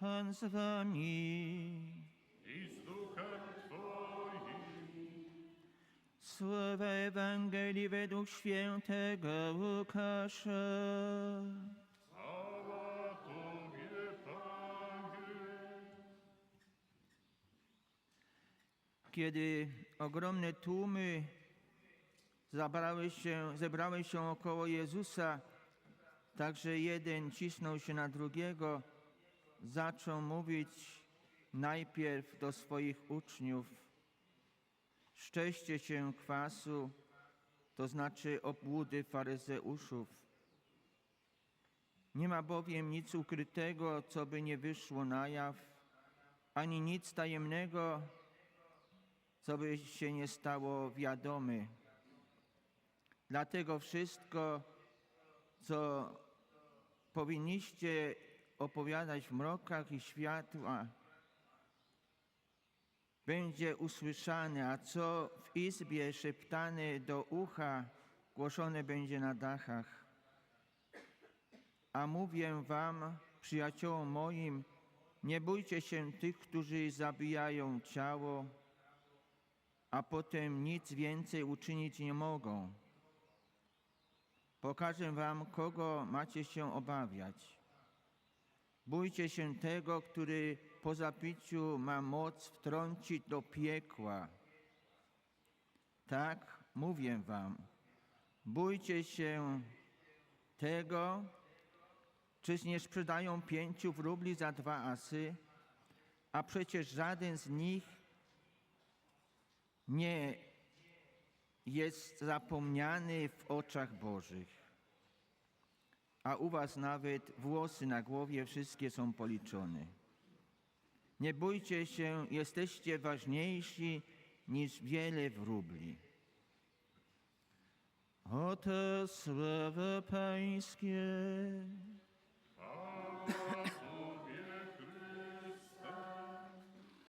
Pan z wami. i z duchem Twoim. Słowa Ewangelii według świętego Łukasza. Chwała Tobie, Panie. Kiedy ogromne tłumy zabrały się, zebrały się około Jezusa, także jeden cisnął się na drugiego, zaczął mówić najpierw do swoich uczniów: Szczęście się kwasu, to znaczy obłudy faryzeuszów. Nie ma bowiem nic ukrytego, co by nie wyszło na jaw, ani nic tajemnego, co by się nie stało wiadome. Dlatego wszystko, co powinniście opowiadać w mrokach i światła, będzie usłyszane, a co w izbie szeptane do ucha, głoszone będzie na dachach. A mówię wam, przyjaciołom moim, nie bójcie się tych, którzy zabijają ciało, a potem nic więcej uczynić nie mogą. Pokażę wam, kogo macie się obawiać. Bójcie się tego, który po zapiciu ma moc wtrącić do piekła. Tak, mówię wam, bójcie się tego, czyż nie sprzedają pięciu wróbli za dwa asy, a przecież żaden z nich nie jest zapomniany w oczach Bożych. A u was nawet włosy na głowie wszystkie są policzone. Nie bójcie się, jesteście ważniejsi niż wiele wróbli. Oto słowo Pańskie.